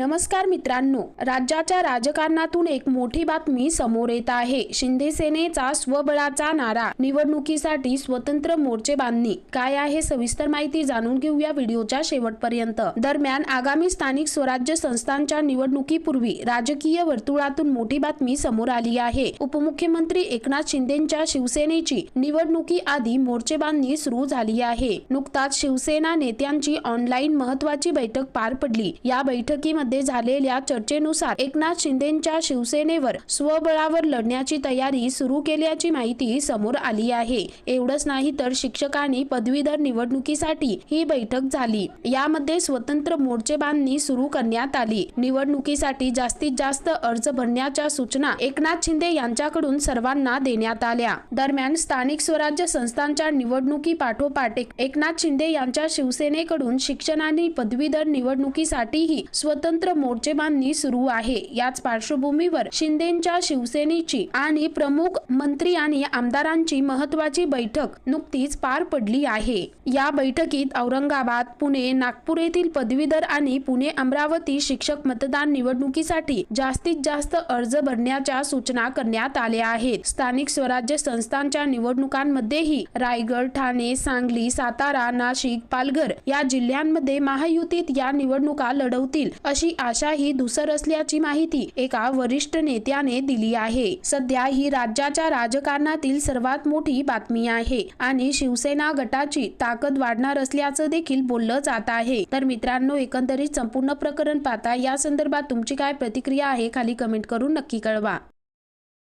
नमस्कार मित्रांनो राज्याच्या राजकारणातून एक मोठी बातमी समोर येत आहे. शिंदे सेनेचा स्वबळाचा नारा निवडणुकीसाठी स्वतंत्र मोर्चे बांधणी. काय आहे सविस्तर माहिती जाणून घेऊया व्हिडिओच्या शेवटपर्यंत. दरम्यान आगामी स्थानिक स्वराज्य संस्थांच्या निवडणुकीपूर्वी राजकीय वर्तुळातून मोठी बातमी समोर आली आहे. उपमुख्यमंत्री एकनाथ शिंदेच्या शिवसेनेची निवडणुकी आधी मोर्चे बांधणी सुरू झाली आहे. नुकताच शिवसेना नेत्यांची ऑनलाईन महत्वाची बैठक पार पडली. या बैठकीमध्ये झालेल्या चर्चेनुसार एकनाथ शिंदेच्या शिवसेनेवर स्वबळावर लढण्याची तयारी सुरू केल्याची माहिती समोर आली आहे. एवढंच नाही तर शिक्षकांनी पदवीधर निवडणुकीसाठी ही बैठक झाली. यामध्ये स्वतंत्र मोर्चे बांधणी सुरू करण्यात आली. निवडणुकीसाठी जास्तीत जास्त अर्ज भरण्याच्या सूचना एकनाथ शिंदे यांच्याकडून सर्वांना देण्यात आल्या. दरम्यान स्थानिक स्वराज्य संस्थांच्या निवडणुकी पाठोपाठ एकनाथ शिंदे यांच्या शिवसेनेकडून शिक्षण आणि पदवीधर निवडणुकीसाठीही स्वतंत्र मोर्चे बांधणी सुरू आहे. याच पार्श्वभूमीवर शिंदेच्या शिवसेनेची आणि प्रमुख मंत्री आणि आमदारांची महत्वाची बैठक नुकतीच पार पडली आहे. या बैठकीत औरंगाबाद पुणे नागपूर येथील पदवीधर आणि पुणे अमरावती शिक्षक मतदान निवडणुकीसाठी जास्तीत जास्त अर्ज भरण्याच्या सूचना करण्यात आल्या आहेत. स्थानिक स्वराज्य संस्थांच्या निवडणुकांमध्येही रायगड ठाणे सांगली सातारा नाशिक पालघर या जिल्ह्यांमध्ये महायुतीत या निवडणुका लढवतील अशी आशा ही धुसर असल्याची माहिती एका वरिष्ठ नेत्याने दिली आहे. सध्या ही राज्याच्या राजकारणातील सर्वात मोठी बातमी आहे आणि शिवसेना गटाची ताकद वाढणार असल्याचं देखील बोललं जात आहे. तर मित्रांनो एकंदरीत संपूर्ण प्रकरण पाहता या संदर्भात तुमची काय प्रतिक्रिया आहे खाली कमेंट करून नक्की कळवा.